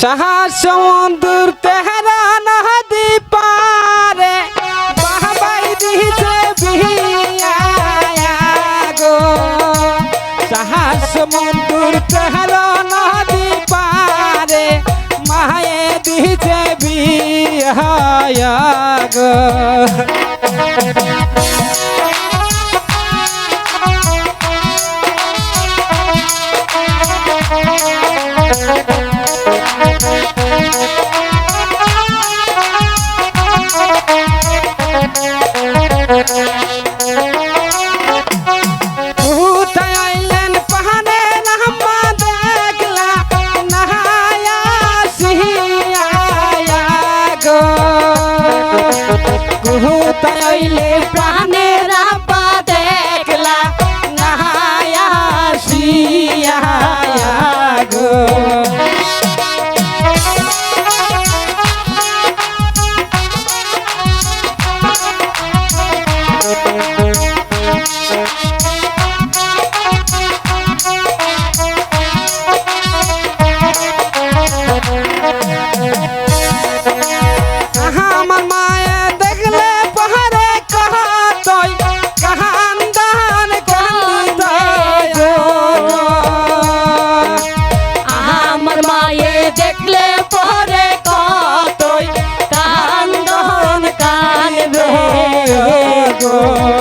সাহা সমুদ্র তেহারা নদী পারে। বাহাবাই দিছে বিহিয়া, গো। সাহা সমুদ্র তেহারা নদী পারে। মায়ে দিছে বিহিয়া, গো। Oh,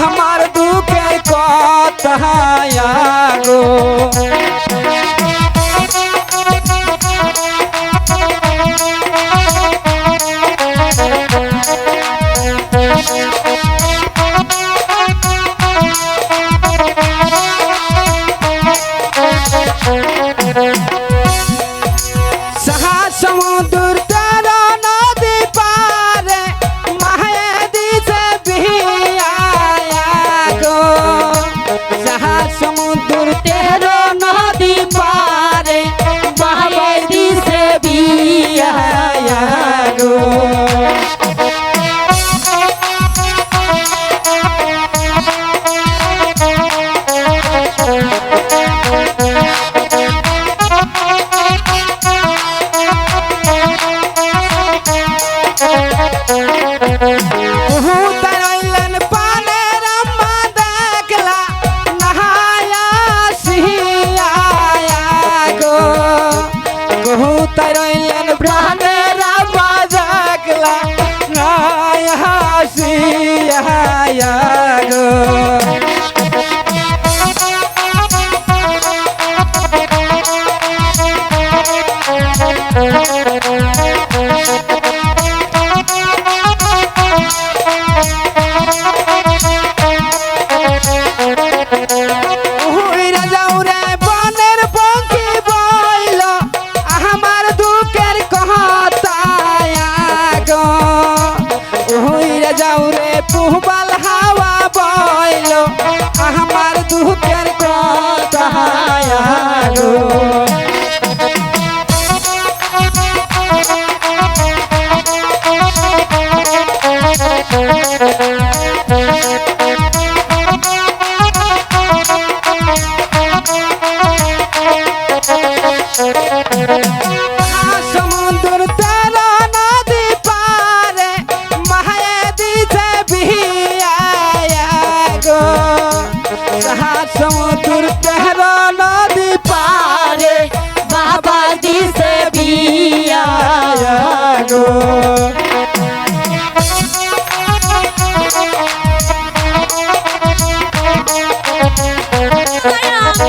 हमार दुख को